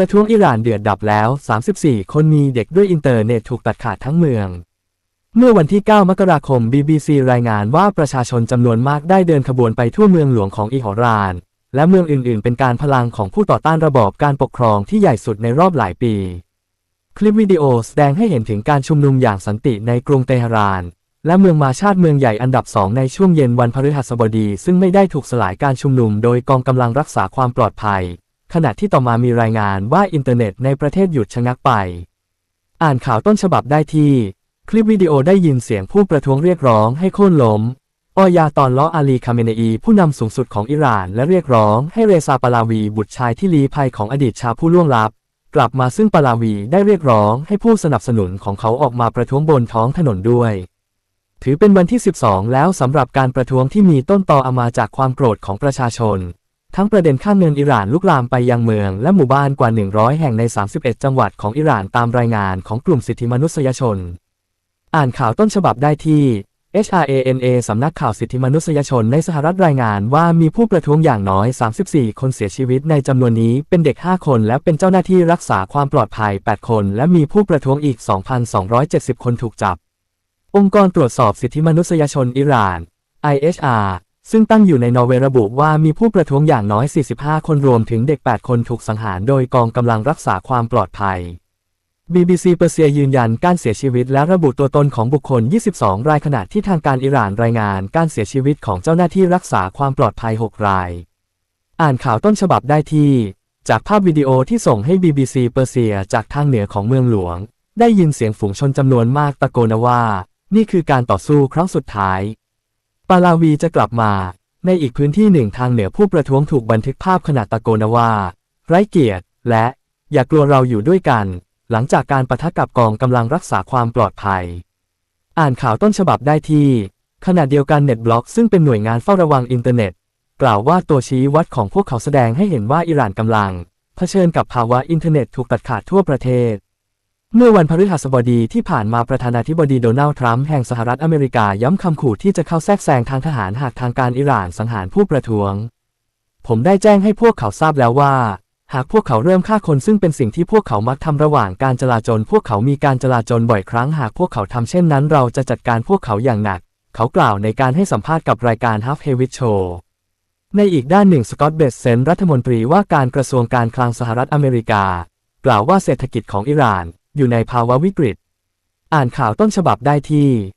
ประท้วงอิหร่านเดือดดับแล้ว 34 คนมีเด็กด้วยอินเทอร์เน็ตถูกตัดขาดทั้งเมือง เมื่อวันที่ 9 มกราคม BBC รายงานว่าประชาชนจำนวนมากได้เดินขบวนไปทั่วเมืองหลวงของอิหร่าน และเมืองอื่น ๆ เป็นการพลังของผู้ต่อต้านระบอบการปกครองที่ใหญ่สุดในรอบหลายปี คลิปวิดีโอแสดงให้เห็นถึงการชุมนุมอย่างสันติในกรุงเตหะราน และเมืองมาชาติเมืองใหญ่อันดับสองในช่วงเย็นวันพฤหัสบดี ซึ่งไม่ได้ถูกสลายการชุมนุมโดยกองกำลังรักษาความปลอดภัย ขณะที่ต่อมามีรายงานว่าอินเทอร์เน็ตในประเทศหยุดชะงักไป อ่านข่าวต้นฉบับได้ที่ คลิปวิดีโอได้ยินเสียงผู้ประท้วงเรียกร้องให้โค่นล้มออยาตอนล้ออาลีคาเมเนอีผู้นำสูงสุดของอิหร่านและเรียกร้องให้เรซาปาลาวีบุตรชายที่ลี้ภัยของอดีตชาผู้ล่วงลับ กลับมาซึ่งปาลาวีได้เรียกร้องให้ผู้สนับสนุนของเขาออกมาประท้วงบนท้องถนนด้วย ถือเป็นวันที่ 12 แล้วสำหรับการประท้วงที่มีต้นตออามาจากความโกรธของประชาชน ทั้งประเด็นค่าเงินอิหร่านลุกลามไปยังเมืองและหมู่บ้านกว่า 100 แห่งใน 31 จังหวัดของอิหร่านตามรายงานของกลุ่มสิทธิมนุษยชน อ่านข่าวต้นฉบับได้ที่ HRANA สำนักข่าวสิทธิมนุษยชนในสหรัฐรายงานว่ามีผู้ประท้วงอย่างน้อย 34 คนเสียชีวิตในจำนวนนี้เป็นเด็ก 5 คนและเป็นเจ้าหน้าที่รักษาความปลอดภัย 8 คน และมีผู้ประท้วงอีก 2,270 คนถูกจับ องค์กรตรวจสอบสิทธิมนุษยชนอิหร่าน IHR ซึ่งตั้งอยู่ในนอร์เวย์ระบุว่ามีผู้ประท้วงอย่างน้อย 45 คนรวมถึงเด็ก 8 คนถูกสังหารโดยกองกำลังรักษาความปลอดภัย BBC เปอร์เซียยืนยันการเสียชีวิตและระบุตัวตนของบุคคล 22 รายขณะที่ทางการอิหร่านรายงานการเสียชีวิตของเจ้าหน้าที่รักษาความปลอดภัย 6 ราย อ่านข่าวต้นฉบับได้ที่ จากภาพวิดีโอที่ส่งให้ BBC เปอร์เซียจากทางเหนือของเมืองหลวง ได้ยินเสียงฝูงชนจำนวนมากตะโกนว่า นี่คือการต่อสู้ครั้งสุดท้าย ปาลาวีจะกลับมา ในอีกพื้นที่หนึ่งทางเหนือผู้ประท้วงถูกบันทึกภาพขณะตะโกนว่า ไร้เกียรติ และอย่ากลัวเราอยู่ด้วยกัน หลังจากการประทะกับกองกำลังรักษาความปลอดภัย อ่านข่าวต้นฉบับได้ที่ขณะเดียวกันเน็ตบล็อกซึ่งเป็นหน่วยงานเฝ้าระวังอินเทอร์เน็ต กล่าวว่าตัวชี้วัดของพวกเขาแสดงให้เห็นว่าอิหร่านกำลัง เผชิญกับภาวะอินเทอร์เน็ตถูกตัดขาดทั่วประเทศ เมื่อวันพฤหัสบดีที่ผ่านมาประธานาธิบดีโดนัลด์ทรัมป์แห่งสหรัฐอเมริกาย้ำคำขู่ที่จะเข้าแทรกแซงทางทหารหากทางการอิหร่านสังหารผู้ประท้วง ผมได้แจ้งให้พวกเขาทราบแล้วว่า หากพวกเขาเริ่มฆ่าคนซึ่งเป็นสิ่งที่พวกเขามักทำระหว่างการจลาจลพวกเขามีการจลาจลบ่อยครั้งหากพวกเขาทำเช่นนั้นเราจะจัดการพวกเขาอย่างหนัก เขากล่าวในการให้สัมภาษณ์กับรายการ Half h e w i t Show ในอีกด้านหนึ่งสกอตต์เบสเซนรัฐมนตรีว่าการกระทรวงการคลังสหรัฐอเมริกา กล่าวว่าเศรษฐกิจของอิหร่าน อยู่ในภาวะวิกฤต อ่านข่าวต้นฉบับได้ที่